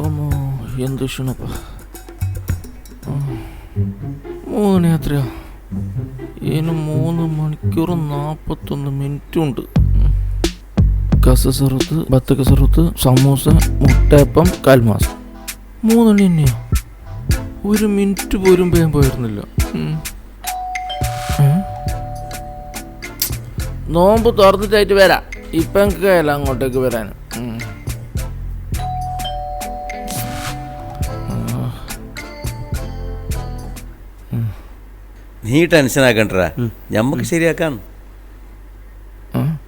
ഓമോ എന്ത് ക്ഷണപ്പ. മൂന്ന് എത്രയാ ഇതിന് മൂന്ന് മണിക്കൂർ നാൽപ്പത്തൊന്ന് മിനിറ്റും ഉണ്ട് കസസറുത്ത് ബത്തക്ക സറുത്ത് സമൂസ മുട്ടയപ്പം കാൽമാസം. മൂന്നെണ്ണി തന്നെയാ ഒരു മിനിറ്റ് പോലും വേഗം പോയിരുന്നില്ല. നോമ്പ് തുറന്നിട്ടായിട്ട് വരാം. ഇപ്പം കേല അങ്ങോട്ടേക്ക് വരാൻ. നീ ടെൻഷൻ ആക്കണ്ടടാ. ഞമ്മക്ക് ശരിയാക്കാം. ആ?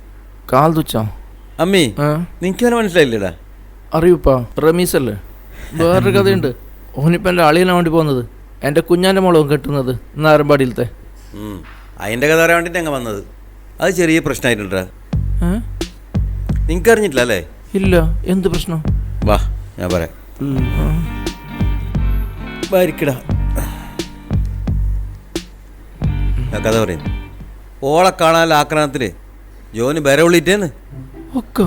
കാൽ തുച്ചാ. അമ്മി നിനക്ക് അവനെ മനസ്സിലായില്ലേടാ. അറിയൂപ്പാ റമീസല്ലേ? വേറൊരു കഥയുണ്ട്. ഓനിപ്പോ എന്റെ അളിയനാ വേണ്ടി പോകുന്നത്. എന്റെ കുഞ്ഞാന്റെ മോളവും കെട്ടുന്നത്. നാരമ്പാടിയിലത്തെ അതിന്റെ അതിന്റെ കഥ പറയാൻ വേണ്ടിട്ട് ഞങ്ങൾ വന്നത്. അത് ചെറിയ പ്രശ്നമായിട്ടുണ്ടാ? നിനക്ക് അറിഞ്ഞിട്ടില്ല അല്ലേ? ഇല്ല. എന്ത് പ്രശ്നം? വാ ഞാൻ പറയാം. വാരിക്കടാ കഥ പറയുന്നു. ഓളെ കാണാൻ ആക്രമണത്തിൽ ജോന് ബരവുള്ളിട്ടേന്ന് ഒക്ക.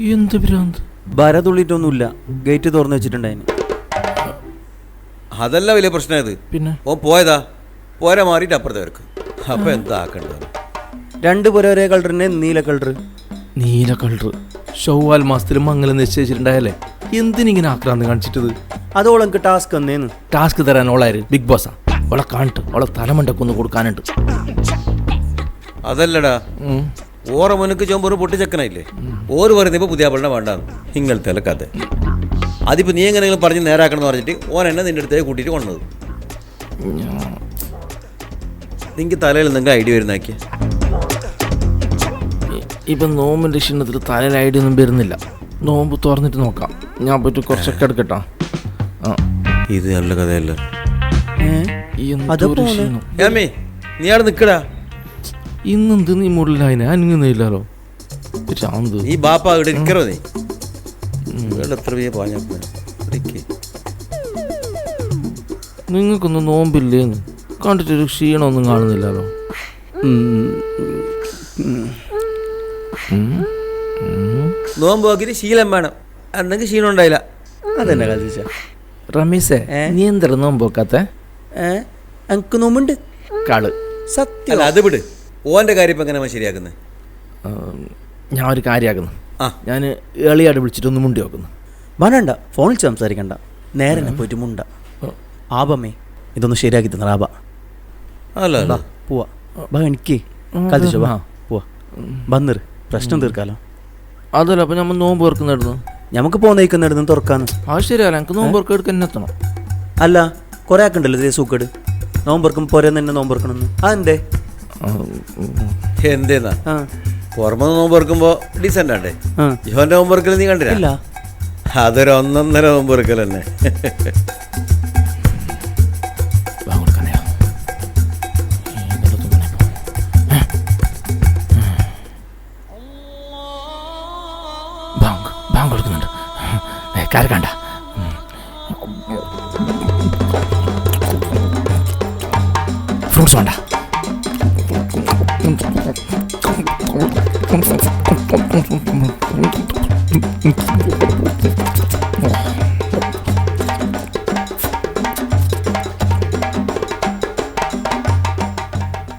എന്ത് ഭ്രാന്ത്? ഭരതുള്ളിട്ടൊന്നുമില്ല ഗേറ്റ് തുറന്നു വെച്ചിട്ടുണ്ടായിന്. അതല്ല വലിയ പ്രശ്നമായത്. പിന്നെ? ഓ പോയതാ. പോരാ മാറിയിട്ട് അപ്പുറത്തെ വരക്ക്. അപ്പൊ എന്താ ആക്കണ്ടത്? രണ്ട് പുര ഒരേ കളറിന് നീല കളർ നീല കളറ്. ഷവ്വാൽ മാസത്തിൽ മംഗലം നിശ്ചയിച്ചിട്ടുണ്ടായാലേ എന്തിനിങ്ങനെ ആക്രാന്തി കാണിച്ചിട്ടത്? അതോളം ടാസ്ക് എന്നേന്ന് ടാസ്ക് തരാൻ ഓളായിരുന്നു ബിഗ് ബോസാ. ഓളെ കാണിട്ട് ഓളെ കൊന്നു കൊടുക്കാനുണ്ട്. അതല്ലടാ. ഓറ മുനക്ക് ചോമ്പൊരു പൊട്ടിച്ചക്കനായില്ലേ ഓറ് പറയുന്നപ്പോ പുതിയ പള്ളിനെ വേണ്ടാന്ന്. ഇങ്ങനത്തെ തലക്കാതെ കഥ. അതിപ്പോ നീ എങ്ങനെ പറഞ്ഞ് നേരാക്കണം എന്ന് പറഞ്ഞിട്ട് ഓൻ എന്നെ നിന്റെ അടുത്തേക്ക് കൂട്ടിയിട്ട് കൊണ്ടത് നിങ്ങക്ക് തലയിൽ നിങ്ങൾ ഐഡിയ വരുന്നാക്കിയ ഇപ്പൊ നോമ്പിന്റെ ക്ഷീണത്തിൽ തലയിൽ ഐഡിയ ഒന്നും വരുന്നില്ല. നോമ്പ് തുറന്നിട്ട് നോക്കാം. ഞാൻ പോയിട്ട് കുറച്ചൊക്കെ എടുക്കട്ടാ. ഇത് നല്ല കഥയല്ല? ക്ഷീണം. ഏമ്മേ നീ അവിടെ നിക്കടാ ഇന്നെന്ത് നീ മുള്ളിലായിനെ അനങ്ങുന്നില്ലല്ലോ ശാന്ത്. നീ ബാപ്പ ഇവിടെ ഇരിക്കറോ നീ? ഇവിടെ എത്ര പേര് പാഞ്ഞ നിങ്ങൾക്കൊന്നും നോമ്പില്ലേന്ന്? കണ്ടിട്ടൊരു ക്ഷീണമൊന്നും കാണുന്നില്ലല്ലോ. നോമ്പ് നോക്കിയിട്ട് ശീലം വേണം. എന്തെങ്കിലും ക്ഷീണം ഉണ്ടായില്ല. അതെന്നെ കഥ റമീസേ നീ എന്താ നോമ്പ് വെക്കാത്ത ഏ എനിക്ക് നോമ്പുണ്ട്? കൾ. സത്യം. അല്ല അത് വിട്. ഓന്റെ കാര്യം ഇപ്പൊ എങ്ങനെ ശരിയാക്കുന്നത് ഞാൻ ഒരു കാര്യമാക്കുന്നു. ആ. ഞാൻ എളിയായിട്ട് വിളിച്ചിട്ട് ഒന്ന് മുണ്ടി നോക്കുന്നു വേണ്ട ഫോണിൽ സംസാരിക്കണ്ട. നേരെ തന്നെ പോയിട്ട് മുണ്ട. ആപമ്മേ ഇതൊന്ന് ശരിയാക്കി തന്ന ആപ അല്ല അല്ല. പോവാ. ബാ എനിക്ക് കത്തിച്ചോ വാ പോവാ. വന്നിർ പ്രശ്നം തീർക്കാലോ. അതല്ല അപ്പൊ നമ്മൾ നോമ്പ് വെറുക്കുന്നിടുന്നു നമുക്ക് പോന്നേക്കുന്നിടന്ന് തുറക്കാന്ന്. ആ ശരിയല്ല എനിക്ക് നോമ്പ് തന്നെ എത്തണം അല്ല കുറെ ആക്കണ്ടല്ലോ ഇതേ സൂക്കേട്. നോമ്പർക്കും പോരെ തന്നെ അതെന്തേ? ആ, എന്തേ എന്തേന്നാ പുറമെ ഡീസെന്റ് ഓർക്കുമ്പോ ആണ്ടേ ഇവന്റെ നോമ്പ് നീ ഇല്ല. കണ്ടില്ല അതൊരു ഒന്നൊന്നര നോമ്പർക്കൽ തന്നെ. കൊടുക്കുന്നുണ്ട്. ഏ, കരക്കണ്ട? ഫ്രൂട്ട്സ് വേണ്ട.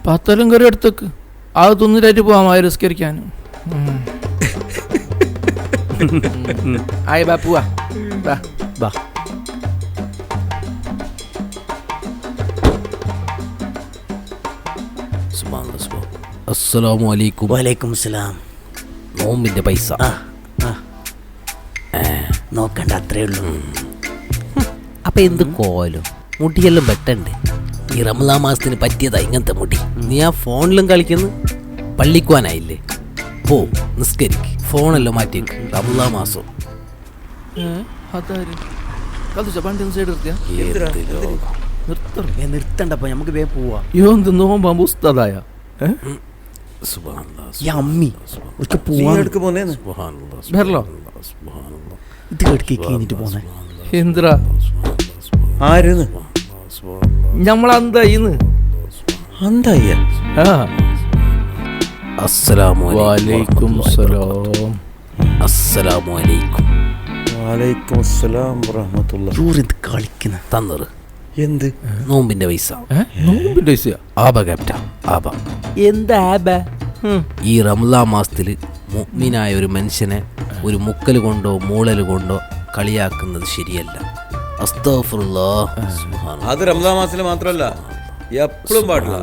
പത്തലും കറി എടുത്തേക്ക്. അത് തിന്നിട്ടായിട്ട് പോവാം ആ റിസ്കരിക്കാൻ ആയി ബാ പോവാ. ബാ. ബാ. അസ്സലാമു അലൈക്കും വലൈക്കും സലാം നോമ്പിന്റെ പൈസ നോക്കണ്ട അത്രേ ഉള്ളൂ. അപ്പൊ എന്ത് കോലം? മുടിയെല്ലാം വെട്ടണ്ടേ? ഈ റമലാ മാസത്തിന് പറ്റിയതാ ഇങ്ങനത്തെ മുടി. നീ ആ ഫോണിലും കളിക്കുന്നു? പള്ളിക്കുവാനായില്ലേ? പോ നിസ്കരിക്ക്. ഫോണെല്ലാം മാറ്റി റമലാ മാസം. നിർത്തണ്ടപ്പോ നമുക്ക് വേഗം പോവാ. എന്ത് നോമ്പാകുമ്പോ ഉസ്താദായ ആരുന്ന്? വാലൈക്കും അസ്സലാം വറഹമത്തുള്ള കളിക്കുന്ന? തന്നറ്. എന്ത്? നോമ്പിന്റെ പൈസ. നോമ്പിന്റെ പൈസ ആബ ക്യാപ്റ്റ ആബ എന്താ ഈ റംലാ മാസത്തിൽ മുഗ്മിനായ ഒരു മനുഷ്യനെ ഒരു മുക്കൽ കൊണ്ടോ മൂളൽ കൊണ്ടോ കളിയാക്കുന്നത് ശരിയല്ല. അത് റംസാൻ മാസത്തിൽ മാത്രമല്ല എപ്പോഴും പാടില്ല.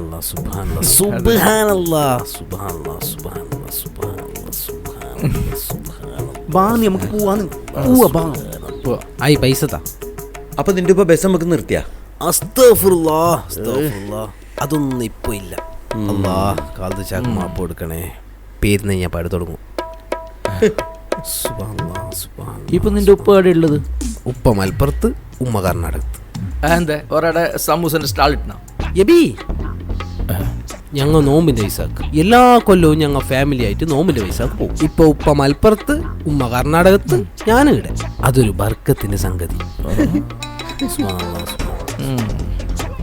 നമുക്ക് പോവാന്ന് പോവാ ആയി പൈസ താ. അപ്പൊ നിന്റെ ഇപ്പൊ ബസ് നമുക്ക് നിർത്തിയാ. അതൊന്നും ഇപ്പൊ ഇല്ല. അല്ലാ കാലത്ത് ചാക്ക് മാപ്പ് കൊടുക്കണേ. പേരുന്ന ഞാൻ പാടി തുടങ്ങും. ഇപ്പൊ നിന്റെ ഉപ്പ എവിടെ ഉള്ളത്? ഉപ്പ മലപ്പുറത്ത് ഉമ്മ കർണാടകത്ത്. എന്താ ഒരാടെ സമൂസന്റെ സ്റ്റാൾ ഇട്ടണ എബി ഞങ്ങൾ നോമ്പിന്റെ വയസ്സാക്ക്. എല്ലാ കൊല്ലവും ഞങ്ങൾ ഫാമിലി ആയിട്ട് നോമ്പിന്റെ വയസ്സാക്ക് പോകും. ഇപ്പൊ ഉപ്പ മലപ്പുറത്ത് ഉമ്മ കർണാടകത്ത് ഞാനും ഇവിടെ. അതൊരു ബർക്കത്തിന്റെ സംഗതി.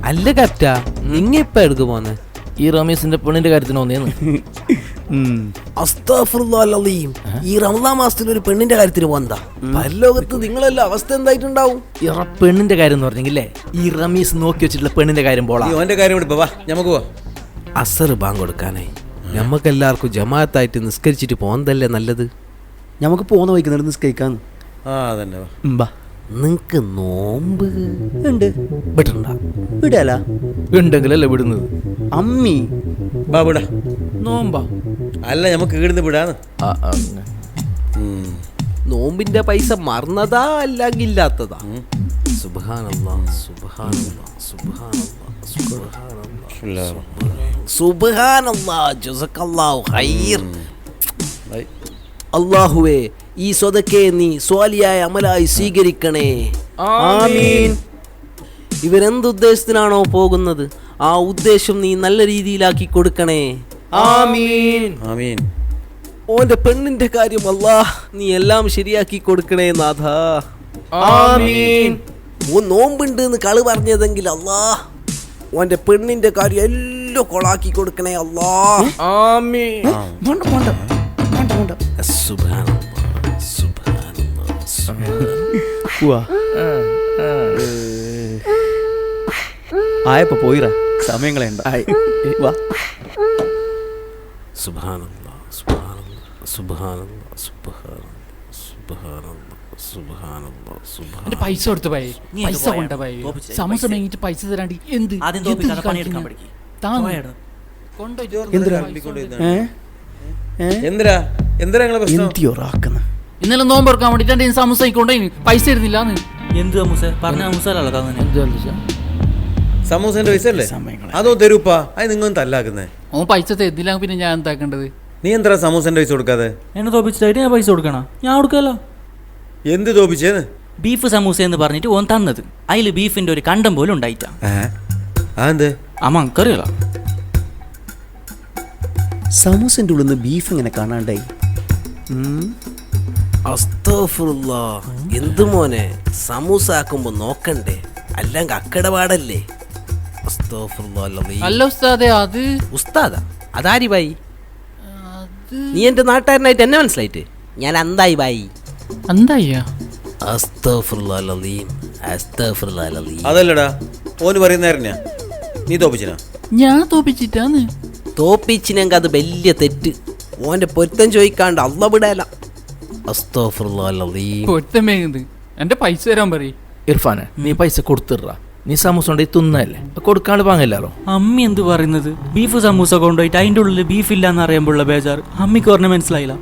അല്ല കറ്റ നിങ്ങ ഇപ്പൊ എടുക്ക് പോന്നെ? ഈ റമീസിന്റെ പെണ്ണിന്റെ കാര്യത്തിന് വന്നേന്ന്. ഈ റമദാ മാസത്തിൽ ഒരു പെണ്ണിന്റെ കാര്യത്തിന് വന്നതാ. പരലോകത്ത് നിങ്ങളെല്ലാം അവസ്ഥ എന്തായിട്ടുണ്ടാവും? ഇറ പെണ്ണിന്റെ കാര്യം എന്ന് പറഞ്ഞെങ്കിലേ ഈ റമീസ് നോക്കി വെച്ചിട്ടുള്ള പെണ്ണിന്റെ കാര്യം പോളാ. ഓന്റെ കാര്യം വിടുപ്പ വാ നമുക്ക് പോ അസർ ബാങ്ക് കൊടുക്കാനായി. നമുക്കെല്ലാവർക്കും ജമാഅത്തായിട്ട് നിസ്കരിച്ചിട്ട് പോകുന്നതല്ലേ നല്ലത്? നമുക്ക് പോകുന്ന വൈകുന്നേരം നിസ്കരിക്കാന്ന്. ആ അതന്നെ വാ ബാ. നിങ്ങക്ക് നോമ്പ് ഉണ്ട്. വിടണ്ട. വിടാല? ഉണ്ടെങ്കിലല്ലേ വിടുന്നത്? അമ്മി. ബാബുടാ നോമ്പാ. അല്ല നമുക്ക് ഈടുന്ന് വിടാന്ന്. നോമ്പിന്റെ പൈസ മറന്നതാ അല്ലെങ്കിൽ ഇല്ലാത്തതാ സുബ്ഹാനല്ലാ ജസക്കല്ലാഹു ഖൈർ. അള്ളാഹുവേ ഈ സ്വതക്കെ നീ സ്വാലിയായ അമലായി സ്വീകരിക്കണേ. ആമീൻ. ഇവരെന്തുദ്ദേശത്തിനാണോ പോകുന്നത്? ആ ഉദ്ദേശം നീ നല്ല രീതിയിലാക്കി കൊടുക്കണേ. ആമീൻ. ആമീൻ. ഓന്റെ പെണ്ണിന്റെ കാര്യം അല്ലാ നീ എല്ലാം ശരിയാക്കി കൊടുക്കണേ നാഥ. ആമീൻ. ഓ നോമ്പുണ്ട് എന്ന് കൾ പറഞ്ഞതെങ്കിൽ അല്ലാ ഓന്റെ പെണ്ണിന്റെ കാര്യം എല്ലാം കൊളാക്കി കൊടുക്കണേ അല്ലാ ആമീൻ. വേണ്ട വേണ്ട വേണ്ട വേണ്ട. പോവാ ആയപ്പോ പോയിറ. സമയം കളയണ്ട വാ. എന്റെ പൈസ കൊടുത്തു പോയി പൈസ കൊണ്ട പോയി? സമോസ വാങ്ങിട്ട് പൈസ. തരാണ്ട് എന്ത്? ഇന്നലെ നോമ്പ് തുറക്കാൻ വേണ്ടിട്ട് സമൂസ കൊണ്ടേ പൈസ ഇരുന്നില്ല എന്ത് സമൂസ പറഞ്ഞ സമൂസ? സമൂസന്റെ പൈസ അല്ലേ? അതോ തരൂപ്പാ? അത് നിങ്ങൾ തല്ലാക്കുന്നേ. ഓൻ പൈസ തരുന്നില്ല പിന്നെ ഞാൻ എന്താക്കേണ്ടത്? നീ എന്താ സമൂസന്റെ പൈസ കൊടുക്കാതെ? എന്നെ തോപ്പിച്ചിട്ടായിട്ട് ഞാൻ പൈസ കൊടുക്കണ? ഞാൻ കൊടുക്കല്ലോ എന്ത് തോപ്പിച്ചേന്ന്? ബീഫ് സമൂസ എന്ന് പറഞ്ഞിട്ട് ഓൻ തന്നത്. അതിൽ ബീഫിന്റെ ഒരു കണ്ടം പോലും ഉണ്ടായിട്ടാ. ആ എന്ത് അമ്മ എനിക്കറിയാലോ സമൂസന്റെ ഉള്ളിൽ നിന്ന് ബീഫ് ഇങ്ങനെ കാണാണ്ടായി. എന്ത് മോനെ? സമൂസ ആക്കുമ്പോ നോക്കണ്ടേ? അല്ലെങ്കിൽ അക്കടപാടല്ലേ? അല്ല ഉസ്താദേ അത് ഉസ്താദാ അതാരി ബായി നീ എന്റെ നാട്ടുകാരനായിട്ട് എന്നെ മനസ്സിലായിട്ട്? ഞാൻ അന്തായി ബായി അന്തായിയാ? അതല്ലടാ ഓന് പറയുന്ന നേരനെയാ നീ തോപ്പിച്ചിനാ? ഞാൻ തോപ്പിച്ചിട്ടാന്ന്. അത് വലിയ തെറ്റ്. ഓന്റെ പൊരുത്തം ചോദിക്കാണ്ട് അല്ല വിടല. പൊരുത്തം എന്റെ പൈസ തരാൻ പറയും. ഇർഫാനെ നീ പൈസ കൊടുത്തിട്ര നീ സമൂസ ഉണ്ടെങ്കിൽ തിന്നല്ലേ? കൊടുക്കാണ്ട് വാങ്ങില്ലാറോ അമ്മി എന്ത് പറയുന്നത്? ബീഫ് സമൂസ കൊണ്ടുപോയിട്ട് അതിന്റെ ഉള്ളിൽ ബീഫ് ഇല്ലാന്ന് അറിയുമ്പോഴുള്ള ബേജാർ അമ്മിക്ക് പറഞ്ഞ മനസ്സിലായില്ല.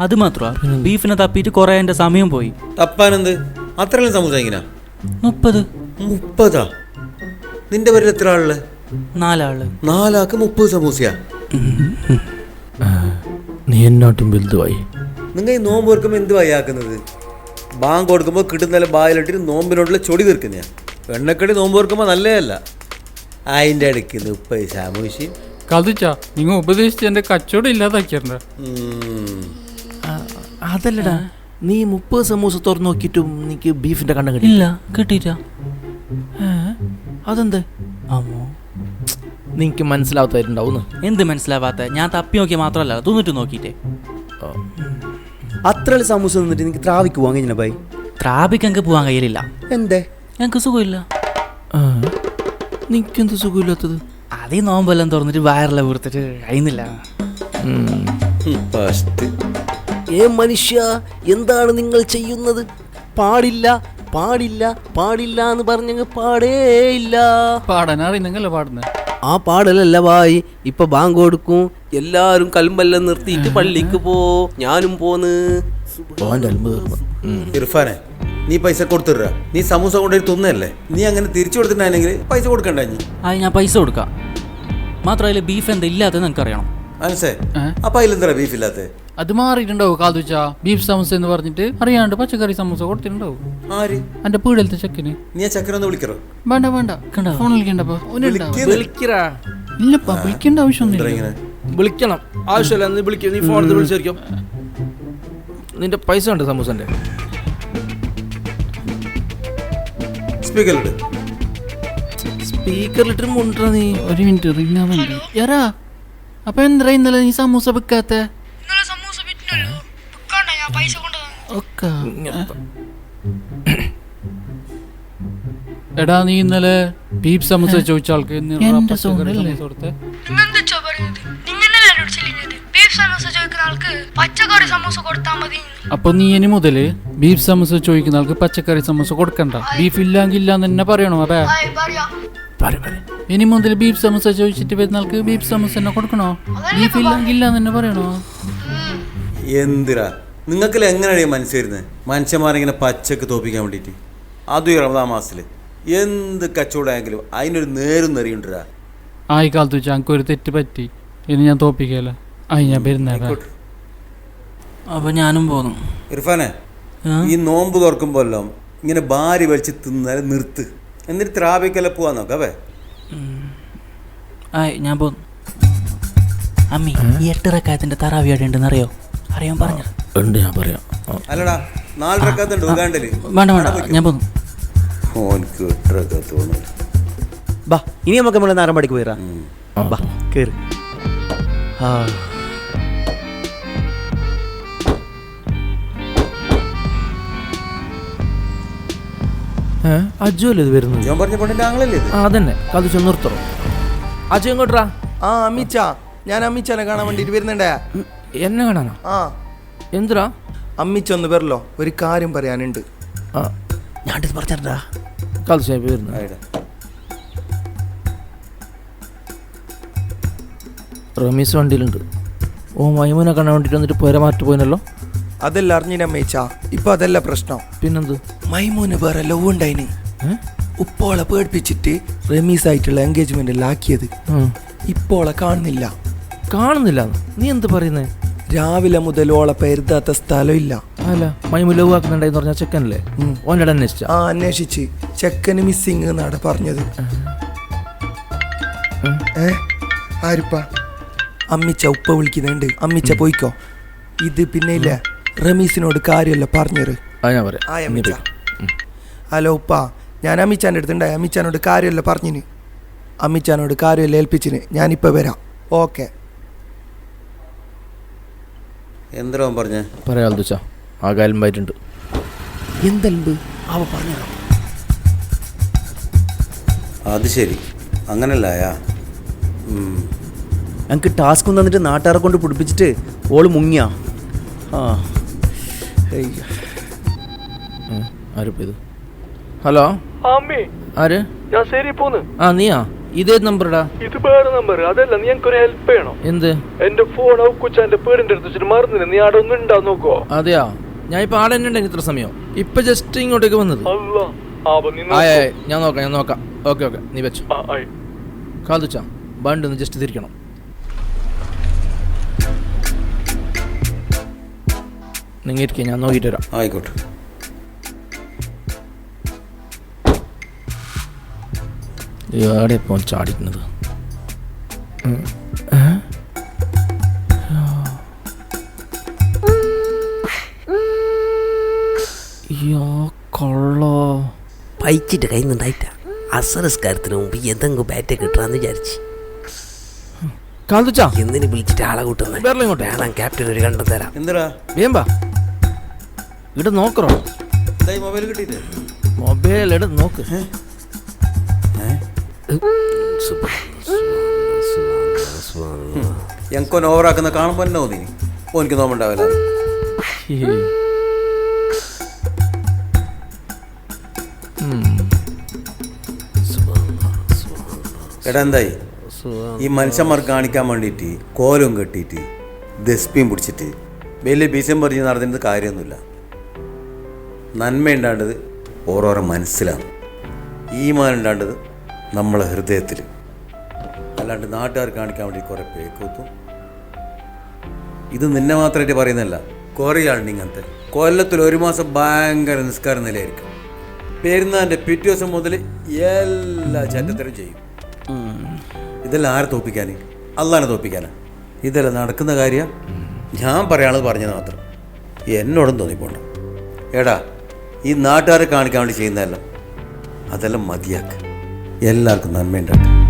അത് മാത്രമാ. ബീഫിനെ തപ്പിയിട്ട് കുറെ എന്റെ സമയം പോയി. തപ്പാനെന്ത്? അത്രയും സമൂസ എങ്ങനെയാ മുപ്പത്. മുപ്പതാ? നിന്റെ പേരിൽ എത്ര ആളുള്ള? നാലാൾ. നാലാക്ക് മുപ്പത് സമൂസയാ? നീ എന്നാട്ടും വലുതുമായി നിങ്ങൾ ഈ നോമ്പ് ഓർക്കുമ്പോൾ ആക്കുന്നത്? ബാങ്ക് കൊടുക്കുമ്പോൾ കിട്ടുന്ന ബായിലിട്ടിട്ട് നോമ്പിനോട്ടുള്ള ചൊടി തീർക്കുന്ന എണ്ണക്കടി നോമ്പ് തീർക്കുമ്പോൾ നല്ലതല്ല. അതിന്റെ ഇടയ്ക്ക് മുപ്പത് ശാമൂശി കതിച്ച നിങ്ങൾ ഉപദേശിച്ച് എന്റെ കച്ചവടം ഇല്ലാതാക്കിയണ്ട അതല്ലടാ നീ മുപ്പത് സമൂസ തുറന്നു നോക്കിയിട്ടും നിനക്ക് ബീഫിന്റെ കണ്ണ് കിട്ടി ഇല്ല കിട്ടിയിട്ടാ അതെന്ത്? നിനക്ക് മനസ്സിലാവത്തായിട്ടുണ്ടാവുന്നു എന്ത് മനസ്സിലാവാത്ത? ഞാൻ തപ്പി നോക്കി മാത്രമല്ല തിന്നിട്ട് നോക്കിയിട്ടേ. അത്ര സമൂസ നിന്നിട്ട് എനിക്ക് ത്രാവിക്ക് പോകാൻ കഴിഞ്ഞ ബൈ ത്രാബിക്ക് എനിക്ക് പോകാൻ കഴിയലില്ല എന്തേ? ഞങ്ങൾക്ക് സുഖമില്ല. നിനക്കെന്ത് സുഖമില്ലാത്തത്? അതേ നോമ്പെല്ലാം തുറന്നിട്ട് വയറെല്ലാം വീർത്തിട്ട് കഴിയുന്നില്ല. ഏ മനുഷ്യ എന്താണ് നിങ്ങൾ ചെയ്യുന്നത്? പാടില്ല പാടില്ല പാടില്ല എന്ന് പറഞ്ഞങ്ങ് പാടേ ഇല്ല. പാടാൻ അറിയുന്നെങ്കിലോ പാടുന്നത് ആ പാടലല്ല ബായ് ഇപ്പൊ ബാങ്ക് കൊടുക്കും എല്ലാരും കൽമ്പെല്ലാം നിർത്തിയിട്ട് പള്ളിക്ക് പോ ഞാനും പോന്ന്. ഓന്റെ അൽമ്പ് തീർന്നു. ഇർഫാനെ നീ പൈസ കൊടുത്തിട നീ സമൂസ കൊണ്ടുപോയി തിന്നല്ലേ? നീ അങ്ങനെ തിരിച്ചു കൊടുത്തിട്ടുണ്ടെങ്കിൽ പൈസ കൊടുക്കണ്ട നീ? അത് ഞാൻ പൈസ കൊടുക്കാം. മാത്രമല്ല ബീഫ് എന്താ ഇല്ലാത്തത് നിങ്ങൾക്ക് അറിയണം മനസ്സേ? അപ്പൊ അതിലെന്താ ബീഫ് ഇല്ലാത്ത അത് മാറിയിട്ടുണ്ടാവും കാതുച്ച ബീഫ് സമൂസ എന്ന് പറഞ്ഞിട്ട് അറിയാണ്ട് പച്ചക്കറി സമൂസ കൊടുത്തിട്ടുണ്ടാവും. ആര്? എന്റെ പീടിലത്തെ ചെക്കന്. നീ ആ ചക്കര ഒന്ന് വിളിക്കറോ? വേണ്ട വേണ്ട. കണ്ടോ? ഫോൺ വിളിക്കണ്ടപ്പോ ഇല്ലപ്പാ വിളിക്കേണ്ട ആവശ്യമൊന്നുമില്ല. ഇങ്ങനെ വിളിക്കണം. ആവശ്യമില്ല നീ വിളിക്കും നീ ഫോണിൽ വിളിച്ചായിരിക്കും നിന്റെ പൈസ ഉണ്ട് സമൂസന്റെ? സ്പീക്കറിലിട്ട് സ്പീക്കറിലിട്ട് മുണ്ട നീ. ഒരു മിനിറ്റ് റിങ്ങാൻ വേണ്ടി. യാരാ അപ്പൊ എന്താ ഇന്നലെ നീ സമൂസ വെക്കാത്ത എടാ നീ ഇന്നലെ ബീപ് സമൂസ ചോദിച്ച ആൾക്ക് നിങ്ങൾ പച്ചക്കറി സമോസ കൊടുത്താൽ മതി. അപ്പൊ നീ ഇനി മുതൽ ബീഫ് സമൂസ ചോദിക്കുന്ന ആൾക്ക് പച്ചക്കറി സമൂസ കൊടുക്കണ്ട. ബീഫ് ഇല്ലാങ്കിൽ ഇല്ലാന്ന് തന്നെ പറയണോ അതെ ആയ് പറയാ. ഇനി മുതൽ ബീഫ് സമൂസ ചോദിച്ചിട്ട് വരുന്ന ആൾക്ക് ബീഫ് സമൂസ തന്നെ കൊടുക്കണോ? ബീഫ് ഇല്ലെങ്കിൽ ഇല്ലാന്ന് തന്നെ പറയണോ? എന്തിരാ നിങ്ങൾക്ക് എങ്ങനെയാണ് മനസ്സ് വരുന്നത് മനുഷ്യന്മാരിങ്ങനെ പച്ചക്ക് തോപ്പിക്കാൻ വേണ്ടിയിട്ട്. അതും ഈ റമദാ മാസത്തിൽ. എന്ത് കച്ചവടമായെങ്കിലും അതിനൊരു നേരും നെറിയുണ്ടാ ആയിക്കാലത്ത് വെച്ചാൽ എനിക്കൊരു തെറ്റ് പറ്റി. ഇനി ഞാൻ തോപ്പിക്കല ആയി ഞാൻ വരുന്നേരാ അപ്പൊ ഞാനും പോന്നു. ഇർഫാനെ ഈ നോമ്പ് തുറക്കുമ്പോഴല്ലോ ഇങ്ങനെ ഭാര്യ വലിച്ച് തിന്നാലും നിർത്ത്. എന്നിട്ട് ത്രാപിക്കല്ല പോവാൻ നോക്കാവേ ആയി ഞാൻ പോന്നു. അമ്മി ഈ എട്ടിറക്കായത്തിന്റെ തറാവി എവിടെ ഉണ്ടെന്ന് അറിയോ അറിയാൻ പറഞ്ഞു? ഉണ്ട് ഞാൻ പറയാം. അല്ലടാ നാലരക്കാത്തുണ്ട് ഉഗാണ്ടിൽ. വേണ്ട വേണ്ട ഞാൻ പോന്നു. ഓൻക്ക് എട്ടരക്കാത്ത് തോന്നുന്നു ബാ ഇനി നമുക്ക് നമ്മൾ നാരമ്പാടിക്ക് പോയിറാ. ബാ കേറ്. ആ. അജു അല്ലേ ഇത് വരുന്നത്? ഞാൻ പറഞ്ഞ പെണ്ണിന്റെ ആങ്ങളല്ലേ ആ അതന്നെ. കഥ ചെന്നിർത്തറോ അജു എങ്ങോട്ടാ? ആ അമ്മിച്ച ഞാൻ അമ്മിച്ചനെ കാണാൻ വേണ്ടിട്ട് വരുന്നുണ്ടേ. എന്നെ കാണാനോ? ആ. എന്തിനാ അമ്മിച്ച ഒന്ന് വരല്ലോ ഒരു കാര്യം പറയാനുണ്ട്. ആ. ഞാൻ പറഞ്ഞാ കഥ ചേപ്പി വരുന്നു. റമീസ് വണ്ടിയിലുണ്ട്. ഓ മൈമൂനെ കാണാൻ വേണ്ടിയിട്ട് വന്നിട്ട് പുര മാറ്റി പോയിനല്ലോ അതെല്ലാം അറിഞ്ഞില്ല അമ്മയിച്ച. ഇപ്പൊ അതല്ല പ്രശ്നം. പിന്നെന്ത്? മൈമൂന് വേറെ ലവ് ഉണ്ടായിന്? ഉപ്പോളെ പേടിപ്പിച്ചിട്ട് റമീസ് ആയിട്ടുള്ള എൻഗേജ്മെന്റ് ആക്കിയത്. ഇപ്പോളെ കാണുന്നില്ല. കാണുന്നില്ല. നീ എന്ത് പറയുന്നേ? രാവിലെ മുതൽ ഓളെ പെരുതാത്ത സ്ഥലമില്ല അല്ല മൈമു ലവ് പറഞ്ഞ ചെക്കനല്ലേ? ഓന്റെ അന്വേഷിച്ച? ആ അന്വേഷിച്ച്. ചെക്കന് മിസ്സിങ് എന്നാണ് പറഞ്ഞത്. ഏ? ആരിപ്പാ? അമ്മിച്ച ഉപ്പ വിളിക്കുന്നുണ്ട്. അമ്മിച്ച പോയിക്കോ. ഇത് പിന്നെ ഇല്ല. റമീസിനോട് കാര്യമല്ല പറഞ്ഞത് ആ ഞാൻ പറയാം. ആ ഹലോ ഉപ്പ. ഞാൻ അമിച്ചാന്റെ അടുത്തുണ്ടായി അമിച്ചാനോട് കാര്യമല്ല പറഞ്ഞിന്. അമിച്ചാനോട് കാര്യമല്ല ഏൽപ്പിച്ചിന്. ഞാനിപ്പോൾ വരാം. ഓക്കെ. എന്തോ പറഞ്ഞേ? പറയാം ദുച്ച ആ കാര്യം പോയിട്ടുണ്ട് എന്തൽമ്പ് അവ പറഞ്ഞു. അത് ശരി. അങ്ങനല്ലായാ ഞങ്ങൾക്ക് ടാസ്ക് തന്നിട്ട് നാട്ടുകാരെ കൊണ്ട് പിടിപ്പിച്ചിട്ട് ഓൾ മുങ്ങിയാ. ആ. ഇത് ഹലോ? ആര്? ഞാൻ ശരി പോന്ന്. ആ നീയാ? ഇതേ നമ്പറടാ ഇത് വേറെ നമ്പർ അതല്ല നീ എനിക്കൊരു ഹെൽപ്പ് ചെയ്യണം എന്ത്? എന്റെ ഫോൺ ഔക്കുച്ചാന്റെ പേടിന്റെ അടുത്ത് വെച്ചിട്ട് മറന്നില്ല? നീ അവിടെ ഒന്നും ഉണ്ടാ നോക്കോ അതെയാ? ഞാൻ ഇപ്പൊ ആടെ തന്നെ ഉണ്ടെങ്കിൽ ഇത്ര സമയം. ഇപ്പൊ ജസ്റ്റ് ഇങ്ങോട്ടേക്ക് വന്നത്. ഞാൻ നോക്കാം ഞാൻ നോക്കാം. Okay okay. നീ വെച്ചു. കാതുച്ച ബണ്ട് ഒന്ന് ജസ്റ്റ് തിരിക്കണം. നിങ്ങൾ ഇരിക്കുക ഞാൻ നോക്കിയിട്ട് വരാം. ആയിക്കോട്ടെ. ഇവിടെ ഇപ്പോൾ ചാടിക്കുന്നത്? പൈച്ചിട്ട് കഴിയുന്നുണ്ടായിട്ട അസറസ്കാരത്തിന് മുമ്പ് എന്തെങ്കിലും ബാറ്റ് കിട്ടാന്ന് വിചാരിച്ചു. എന്തിനു വിളിച്ചിട്ട് ആളെ കൂട്ടുന്നത് ക്യാപ്റ്റൻ ഒരു കണ്ടു തരാം എന്തിനാ? വേമ്പാ. ഇവിടെ നോക്കറോ. മൊബൈൽ കിട്ടിയില്ലേ? മൊബൈൽ എടുത്ത് നോക്ക്. എനിക്കൊന്ന് ഓവറാക്കുന്ന കാണുമ്പോൾ തന്നെ തോന്നി. ഓ എനിക്ക് നോമ്പുണ്ടാവില്ല എടാ എന്തായി? ഈ മനുഷ്യന്മാർക്ക് കാണിക്കാൻ വേണ്ടിയിട്ട് കോലും കെട്ടിയിട്ട് ദസ്പിയും പിടിച്ചിട്ട് വലിയ ബീസം പറഞ്ഞ് നടന്നിട്ട് കാര്യമൊന്നുമില്ല. നന്മ ഉണ്ടാണ്ടത് ഓരോരോ മനസ്സിലാണ്. ഈ മാൻ ഉണ്ടാണ്ടത് നമ്മളെ ഹൃദയത്തിൽ അല്ലാണ്ട് നാട്ടുകാർ കാണിക്കാൻ വേണ്ടി കുറേ പേക്കൂത്തും ഇത് നിന്നെ മാത്രമായിട്ട് പറയുന്നതല്ല കുറേ ആളുണ്ട് ഇങ്ങനത്തെ. കൊല്ലത്തിൽ ഒരു മാസം ഭയങ്കര നിസ്കാര നിലയായിരിക്കും. പെരുന്നാന്റെ പിറ്റേ ദിവസം മുതൽ എല്ലാ ചറ്റത്തരം ചെയ്യും. ഇതെല്ലാം ആരെ തോപ്പിക്കാൻ അള്ളാനെ തോപ്പിക്കാനാ. ഇതെല്ലാം നടക്കുന്ന കാര്യം? ഞാൻ പറയാനുള്ളത് പറഞ്ഞത് മാത്രം. എന്നോടും തോന്നിപ്പോണ്ട. എടാ ഈ നാട്ടുകാരെ കാണിക്കാൻ വേണ്ടി ചെയ്യുന്നതല്ല അതെല്ലാം മതിയാക്കുക എല്ലാവർക്കും നന്മയുണ്ടാക്കും